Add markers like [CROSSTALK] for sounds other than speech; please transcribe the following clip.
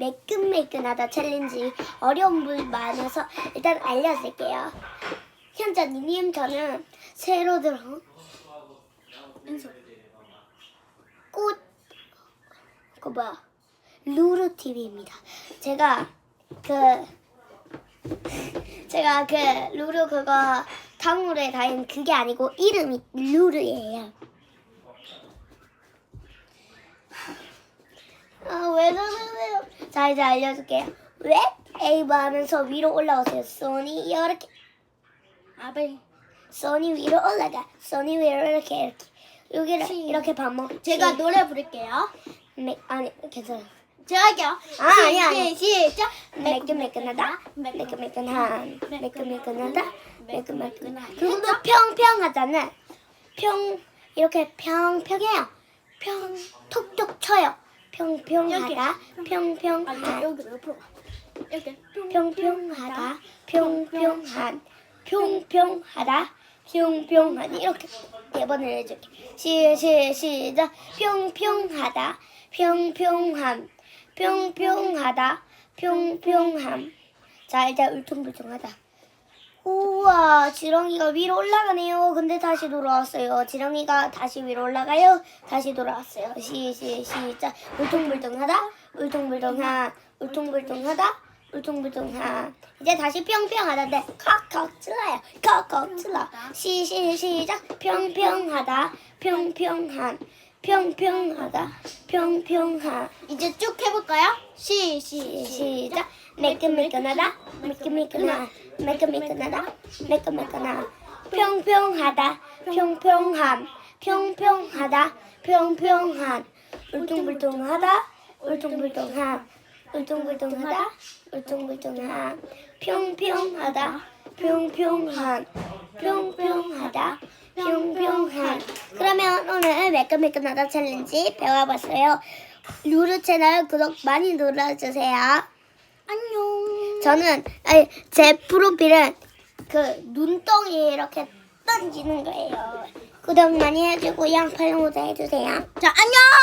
매끈매끈하다 챌린지 어려운 물 많아서 일단 알려드릴게요. 현자님 저는 새로 들어 꽃그 뭐야 루루 TV입니다. 제가 그 [LAUGHS] 제가 그 루루 그거 탕후루에 다닌 그게 아니고 이름이 루루예요. 아왜 그러세요? 자 이제 알려줄게요. 왜 에이브 하면서 위로 올라오세요. 소니 이렇게 아벨. 소니 위로 올라가. 소니 위로 이렇게 이렇게 여기를 이렇게 반복. 제가 노래 부를게요. 매, 아니 괜찮아. 제가 할게요. 아, 아니, 아니. 시- 시작. 매끈매끈하다. 매끈매끈한. 매끈매끈하다. 매끈매끈한. 그리고? 또 평평하다는 평 이렇게 평평해요. 평 톡톡 쳐요. 평평하다. 아, 평평한. 여기 옆으로. 가. 이렇게. 평평하다. 평평한. 평평하다. 평평한 이렇게 네 번을 해줄게. 시, 시, 시작. 평평하다. 평평함. 평평하다. 평평함. 자, 이제 울퉁불퉁하다. 우와, 지렁이가 위로 올라가네요. 근데 다시 돌아왔어요. 지렁이가 다시 위로 올라가요. 다시 돌아왔어요. 시, 시, 시작. 울퉁불퉁하다. 울퉁불퉁한. 울퉁불퉁하다. 울퉁불퉁한. 이제 다시 평평하다인데 칵칵 찔러요. 칵칵 찔러. 시, 시, 시작. 평평하다. 평평한. 평평하다. 평평한. 이제 쭉 해볼까요? 시, 시. 시작. 매끈매끈하다. 매끈매끈하. 매끈매끈하다. 매끈매끈하. 평평하다. 평평함. 평평하다. 평평한. 울퉁불퉁하다. 울퉁불퉁한 울퉁불퉁하다. 울퉁불퉁한 평평하다. 평평한. 평평하다. 오늘 매끈매끈하다 챌린지 배워봤어요 루루 채널 구독 많이 눌러주세요. 안녕. 저는 아니, 제 프로필은 그 눈덩이에 이렇게 던지는 거예요. 구독 많이 해주고 양팔 모자 해주세요. 자, 안녕!